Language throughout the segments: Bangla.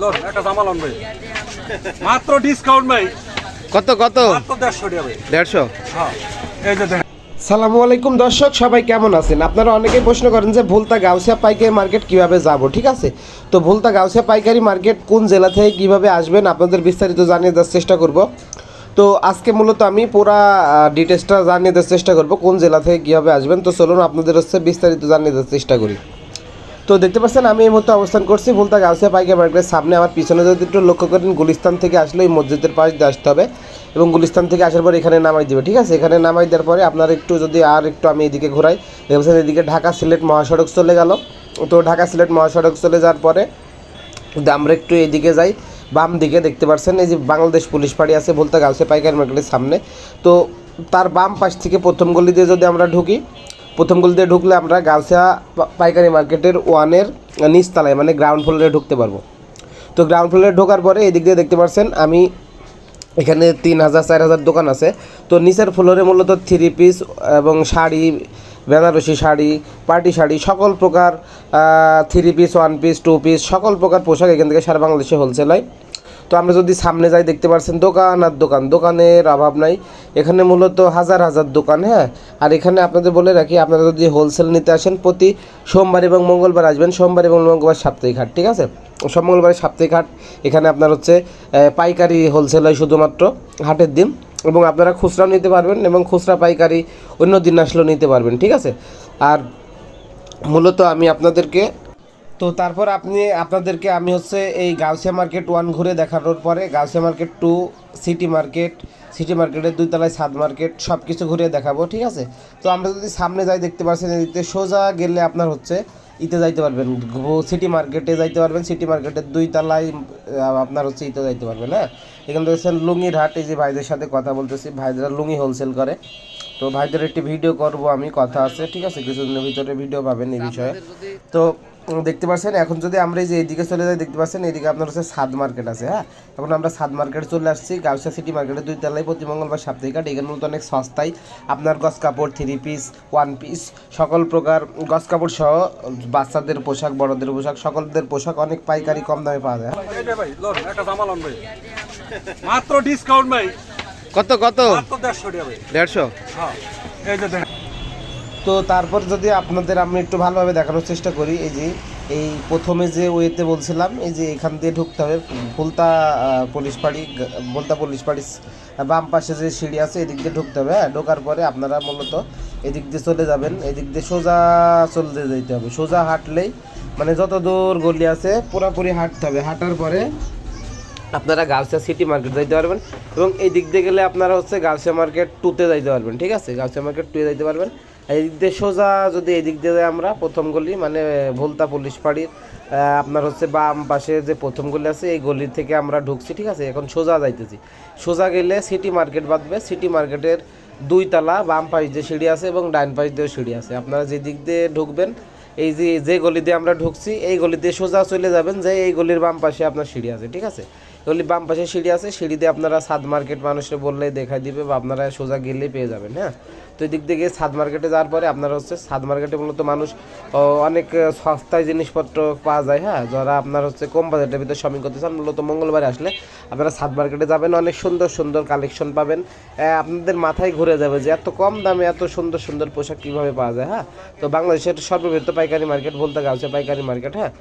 লোন একটা জামা লোন ভাই। মাত্র ডিসকাউন্ট ভাই। কত কত? মাত্র দেড়শো টাকা ভাই। দেড়শো? হ্যাঁ এই যে দেখেন। সালামু আলাইকুম দর্শক সবাই কেমন আছেন? আপনারা অনেকেই প্রশ্ন করেন যে ভুলতা গাউসিয়া পাইকারি মার্কেট কীভাবে যাব ঠিক আছে? তো ভুলতা গাউসিয়া পাইকারি মার্কেট কোন জেলা থেকে কীভাবে আসবেন আপনাদের বিস্তারিত জানিয়ে দেওয়ার চেষ্টা করব। তো আজকে মূলত আমি পুরা ডিটেলসটা জানিয়ে দেওয়ার চেষ্টা করব কোন জেলা থেকে কীভাবে আসবেন। তো চলুন আপনাদের হচ্ছে বিস্তারিত জানিয়ে দেওয়ার চেষ্টা করি। তো দেখতে পাচ্ছেন, আমি এই মুহূর্তে অবস্থান করছি ভুলতা গাউসিয়া পাইকারি মার্কেটের সামনে। আমার পিছনে যদি একটু লক্ষ্য করেন, গুলিস্তান থেকে আসলে ওই মসজিদের পাশ দিয়ে আসতে হবে এবং গুলিস্তান থেকে আসার পর এখানে নামাই দেবে, ঠিক আছে? এখানে নামাই দেওয়ার পরে আপনার একটু যদি আর একটু আমি এদিকে ঘোরাই দেখবেন এদিকে ঢাকা সিলেট মহাসড়ক চলে গেল। তো ঢাকা সিলেট মহাসড়ক চলে যাওয়ার পরে আমরা একটু এদিকে যাই, বাম দিকে দেখতে পাচ্ছেন, এই যে বাংলাদেশ পুলিশ ফাঁড়ি আছে বলতে গাউসে পাইকারি মার্কেটের সামনে। তো তার বাম পাশ থেকে প্রথম গলি দিয়ে যদি আমরা ঢুকি প্রথম গলি দিয়ে ঢুকলে আমরা গাউসিয়া পাইকারি মার্কেটের ওয়ানের নিচতলায় মানে গ্রাউন্ড ফ্লোরে ঢুকতে পারব। তো গ্রাউন্ড ফ্লোরে ঢোকার পরে এদিক দিয়ে দেখতে পাচ্ছেন আমি এখানে তিন হাজার, চার হাজার দোকান আছে। তো নিচের ফ্লোরে মূলত থ্রি পিস এবং শাড়ি, বেনারসি শাড়ি, পার্টি শাড়ি, সকল প্রকার three piece one piece two piece সকল প্রকার পোশাক এখান থেকে সারা বাংলাদেশে হোলসেল হয়। তো আমরা যদি সামনে যাই, দেখতে পাচ্ছেন দোকান আর দোকান। দোকানের অভাব নাই। এখানে মূলত হাজার হাজার দোকান হ্যাঁ? আর এখানে আপনাদের বলে রাখি, আপনারা যদি হোলসেল নিতে আসেন, প্রতি সোমবার এবং মঙ্গলবার আসবেন। সোমবার এবং মঙ্গলবার সাপ্তাহিক হাট, ঠিক আছে? সব মঙ্গলবার সাপ্তাহিক হাট, এখানে আপনার হচ্ছে পাইকারি হোলসেল হয় শুধুমাত্র হাটের দিন। এবং আপনারা খুচরাও নিতে পারবেন এবং খুচরা পাইকারি অন্য দিন আসলেও নিতে পারবেন, ঠিক আছে? আর মূলত আমি আপনাদেরকে তো তারপর আপনি আপনাদেরকে আমি হচ্ছে এই গাউসিয়া মার্কেট ওয়ান ঘুরে দেখানোর পরে Gausia market to city market city মার্কেটের দুই তলায় সাদ মার্কেট সব কিছু ঘুরে দেখাবো ঠিক আছে? তো আমরা যদি সামনে যাই দেখতে পাচ্ছেন এদিকে সোজা গেলে আপনার হচ্ছে ইতে যাইতে পারবেন সিটি মার্কেটে যাইতে পারবেন সিটি মার্কেটের দুই তলায় আপনার হচ্ছে ইতে যাইতে পারবেন হ্যাঁ? এখানে দেখছেন লুঙ্গির হাট এই যে ভাইদের সাথে কথা বলতেছি ভাইদের লুঙ্গি হোলসেল করে। তো ভাইদের একটি ভিডিও করব আমি কথা আছে ঠিক আছে? কিছুদিনের ভিতরে ভিডিও পাবেন এই বিষয়ে। তো দেখতে পাচ্ছেন এখন যদি আমরা এই যে এইদিকে চলে যাই দেখতে পাচ্ছেন এইদিকে আপনার হচ্ছে সাদ মার্কেট আছে হ্যাঁ? এখন আমরা সাদ মার্কেটে চলে আসছি গাউসা সিটি মার্কেটে দুই তলায় প্রতি মঙ্গলবার সাপ্তাহিক হাট এখানে মূলত অনেক সস্তায় আপনার গস কাপড় থ্রি পিস ওয়ান পিস সকল প্রকার গস কাপড় সহ বাচ্চাদের পোশাক বড়দের পোশাক সকলদের পোশাক অনেক পাইকারি কম দামে পাওয়া যায়। মাত্র ডিসকাউন্ট ভাই। কত কত? দেড়শো হ্যাঁ এই যে তো তারপর যদি আপনাদের আমি একটু ভালোভাবে দেখানোর চেষ্টা করি, এই যে, এই প্রথমে যে ওয়েতে বলছিলাম, এই যে এখান দিয়ে ঢুকতে হবে। ফুলতা পুলিশ পাড়ি বলতা পুলিশ পাড়ি বাম পাশে যে সিঁড়ি আছে, এদিক দিয়ে ঢুকতে হবে হ্যাঁ? ঢোকার পরে আপনারা মূলত এদিক দিয়ে চলে যাবেন। এদিক দিয়ে সোজা চলতে যেতে হবে। সোজা হাঁটলেই মানে যত দূর গলি আছে, পুরোপুরি হাঁটতে হবে। হাঁটার পরে আপনারা গাউসিয়া সিটি মার্কেট যাইতে পারবেন এবং এই দিক দিয়ে গেলে আপনারা হচ্ছে গাউসিয়া মার্কেট টুতে যাইতে পারবেন, ঠিক আছে? গাউসিয়া মার্কেট টুয়ে যাইতে পারবেন। আর এই দিক দিয়ে সোজা যদি এদিক দিয়ে আমরা, প্রথম গলি মানে ভুলতা পুলিশ পাড়ির আপনার হচ্ছে বাম পাশে যে প্রথম গলি আছে, এই গলি থেকে আমরা ঢুকছি, ঠিক আছে? এখন সোজা যাইতেছি। সোজা গেলে সিটি মার্কেট বাঁধবে। সিটি মার্কেটের দুই তলা, বাম পাশ দিয়ে সিঁড়ি আছে এবং ডাইন পাশ দিয়েও সিঁড়ি আছে। আপনারা যেদিক দিয়ে ঢুকবেন, এই যে যে গলি দিয়ে আমরা ঢুকছি, এই গলি দিয়ে সোজা চলে যাবেন যে এই গলির বাম পাশে আপনার সিঁড়ি আছে, ঠিক আছে? গলির বাম পাশে সিঁড়ি আছে সিঁড়ি দিয়ে আপনারা সাদ মার্কেট মানুষের বললেই দেখাই দিবে বা আপনারা সোজা গেলেই পেয়ে যাবেন হ্যাঁ? তো এই দিক থেকে সাদ মার্কেটে যাওয়ার পরে আপনারা হচ্ছে সাদ মার্কেটে মূলত মানুষ অনেক সস্তায় জিনিসপত্র পাওয়া যায় হ্যাঁ? যারা আপনার হচ্ছে কম বাজেটের ভিতরে শপিং করতে চান, মূলত মঙ্গলবারে আসলে আপনারা সাদ মার্কেটে যাবেন, অনেক সুন্দর সুন্দর কালেকশন পাবেন। আপনাদের মাথায় ঘুরে যাবে যে এত কম দামে এত সুন্দর সুন্দর পোশাক কীভাবে পাওয়া যায় হ্যাঁ? তো বাংলাদেশের সর্ববৃহৎ পাইকারি মার্কেট বলতে গাছে পাইকারি মার্কেট হ্যাঁ?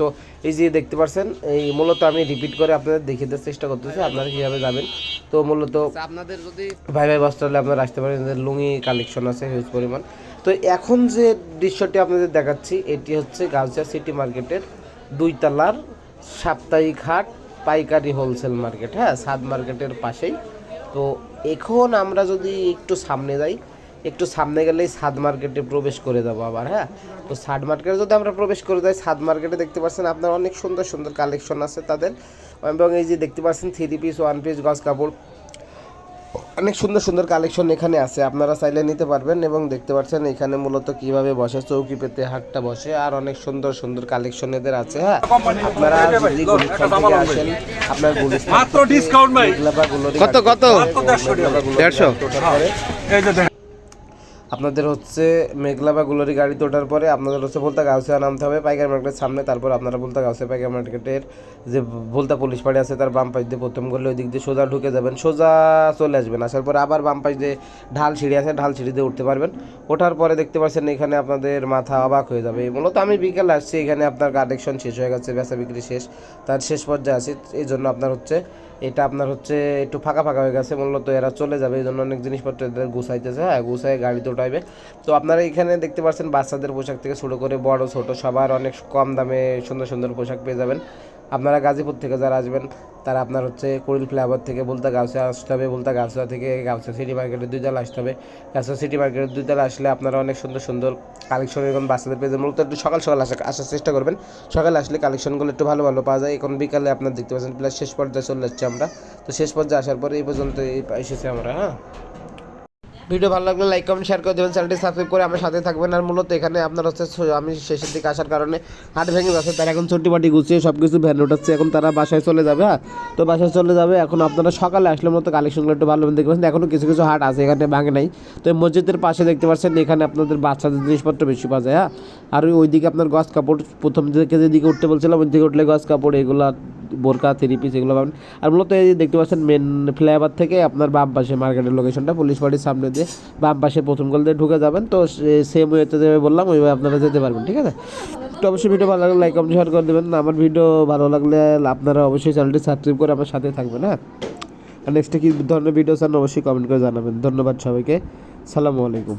তো এই যে দেখতে পাচ্ছেন এই মূলত আমি রিপিট করে আপনাদের দেখিয়ে দেওয়ার চেষ্টা করতেছি আপনারা কীভাবে যাবেন। তো মূলত আপনাদের যদি ভাই ভাই বস্ত্রালয়ে আপনারা আসতে পারেন এদের লুঙ্গি কালেকশন আছে হিউজ পরিমাণ। তো এখন যে দৃশ্যটি আপনাদের দেখাচ্ছি এটি হচ্ছে গাউসিয়া সিটি মার্কেটের দুই তলার সাপ্তাহিক হাট পাইকারি হোলসেল মার্কেট হ্যাঁ সাদ মার্কেটের পাশেই। তো এখন আমরা যদি একটু সামনে যাই একটু সামনে গেলেই সাদ মার্কেটে প্রবেশ করে যাব আবার হ্যাঁ? তো সাদ মার্কেটে যদি আমরা প্রবেশ করে যাই সাদ মার্কেটে দেখতে পাচ্ছেন আপনার অনেক সুন্দর সুন্দর কালেকশন আছে তাদের। এবং এই যে দেখতে পাচ্ছেন থ্রি পিস ওয়ান পিস গজ কাপড়। অনেক সুন্দর সুন্দর কালেকশন এখানে আছে আপনারা চাইলে নিতে পারবেন এবং দেখতে পাচ্ছেন এখানে মূলত কীভাবে বসে চৌকি পেতে হাটটা বসে আর অনেক সুন্দর সুন্দর কালেকশন এদের আছে হ্যাঁ? আপনারা যদি গুলিস্তান থেকে আসেন আপনার গুলিস্তান মাত্র ভাই। কত কত? দেড়শো টাকা দেড়শো এই যে দেখেন আপনাদের হচ্ছে মেঘলা বা গুলারি গাড়িতে ওঠার পরে আপনাদের হচ্ছে বলতা গাউসিয়া নামতে হবে, পাইকারি মার্কেটের সামনে। তারপর আপনারা বলতা গাউসিয়া পাইকারি মার্কেটের যে বলতা পুলিশ পাড়ি আছে, তার বাম পাশ দিয়ে প্রথম করলে ওই দিক দিয়ে সোজা ঢুকে যাবেন। সোজা চলে আসবেন, আসার পরে আবার বাম পাশ দিয়ে ঢাল সিঁড়ি আছে, ঢাল সিঁড়ি দিয়ে উঠতে পারবেন। ওঠার পরে দেখতে পাচ্ছেন এখানে আপনাদের মাথা অবাক হয়ে যাবে। মূলত আমি বিকেলে আসছি, এখানে আপনার কালেকশন শেষ হয়ে গেছে, বেচা বিক্রি শেষ, তার শেষ পর্যায়ে আছে। এই জন্য আপনার হচ্ছে এটা আপনার হচ্ছে একটু ফাঁকা ফাঁকা হয়ে গেছে, মূলত এরা চলে যাবে, এই জন্য অনেক জিনিসপত্র এদের গুছাইতেছে হ্যাঁ গুছাই গাড়িতে উঠাইবে। তো আপনারা এখানে দেখতে পাচ্ছেন, বাচ্চাদের পোশাক থেকে শুরু করে বড়, ছোট, সবার অনেক কম দামে সুন্দর সুন্দর পোশাক পেয়ে যাবেন। আপনারা গাজীপুর থেকে যারা আসবেন, তারা আপনার হচ্ছে কুড়িল ফ্লাইওভার থেকে বলতে গাউসিয়া আসতে হবে, বলতে গাউসিয়া থেকে গাউসিয়া সিটি মার্কেটের দুই তলা আসতে হবে। গাউসিয়া সিটি মার্কেটের দুই তলা আসলে আপনারা অনেক সুন্দর সুন্দর কালেকশন এরকম বাচ্চাদের পেয়ে মূলত একটু সকাল সকাল আসা, আসার চেষ্টা করবেন। সকালে আসলে কালেকশনগুলো একটু ভালো ভালো পাওয়া যায়। এখন বিকালে আপনার দেখতে পাচ্ছেন প্লাস শেষ পর্যায়ে চলে যাচ্ছে আমরা। তো শেষ পর্যায়ে আসার পরে এই পর্যন্ত এসেছি আমরা হ্যাঁ? ভিডিও ভালো লাগলে লাইক কমেন্ট শেয়ার করে দেবেন। চ্যানেলটি সাবস্ক্রাইব করে আমার সাথে থাকবেন। আর মূলত এখানে আপনার হচ্ছে আমি শেষের দিকে আসার কারণে হাট ভেঙে যাচ্ছে তারা এখন ছোটি বাটি গুছিয়ে সব কিছু ভ্যান উঠাচ্ছে। এখন তারা বাসায় চলে যাবে হ্যাঁ? তো বাসায় চলে যাবে। এখন আপনারা সকালে আসলে মতো কালেকশনগুলো একটু ভালো দেখতে পাচ্ছেন এখনও কিছু কিছু হাট আছে, এখানে ভাঙে নাই। তো মসজিদের পাশে দেখতে পাচ্ছেন, এখানে আপনাদের বাচ্চাদের জিনিসপত্র বেশি পাওয়া যায় হ্যাঁ? আর ওই ওইদিকে আপনার গছ কাপড়, প্রথম দিকে যেদিকে উঠতে বলছিলাম ওই দিকে উঠলে গছ কাপড়, এগুলো বোরকা, থ্রি পিস এগুলো পাবেন। আর মূলত এই দেখতে পাচ্ছেন মেন ফ্লাইওভার থেকে আপনার বাম পাশে মার্কেটের লোকেশনটা পুলিশ বাড়ির সামনে দিয়ে বাম পাশে প্রথম গল দিয়ে ঢুকে যাবেন। তো সেম ওয়েতে যাবে বললাম, ওইভাবে আপনারা যেতে পারবেন, ঠিক আছে? তো অবশ্যই ভিডিও ভালো লাগলে লাইক কমেন্ট শেয়ার করে দেবেন। আমার ভিডিও ভালো লাগলে আপনারা অবশ্যই চ্যানেলটি সাবস্ক্রাইব করে আমার সাথে থাকবেন হ্যাঁ? আর নেক্সটে কী ধরনের ভিডিও চান অবশ্যই কমেন্ট করে জানাবেন। ধন্যবাদ সবাইকে। সালামু আলাইকুম।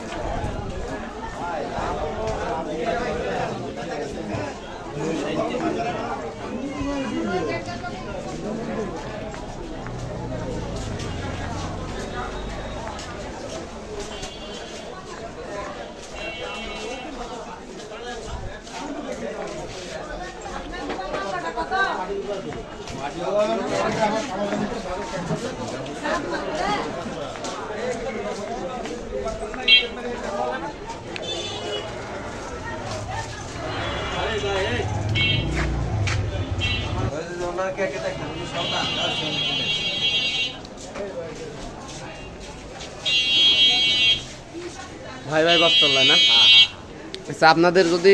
ভাই ভাই বস্তল্লায় না আচ্ছা আপনাদের যদি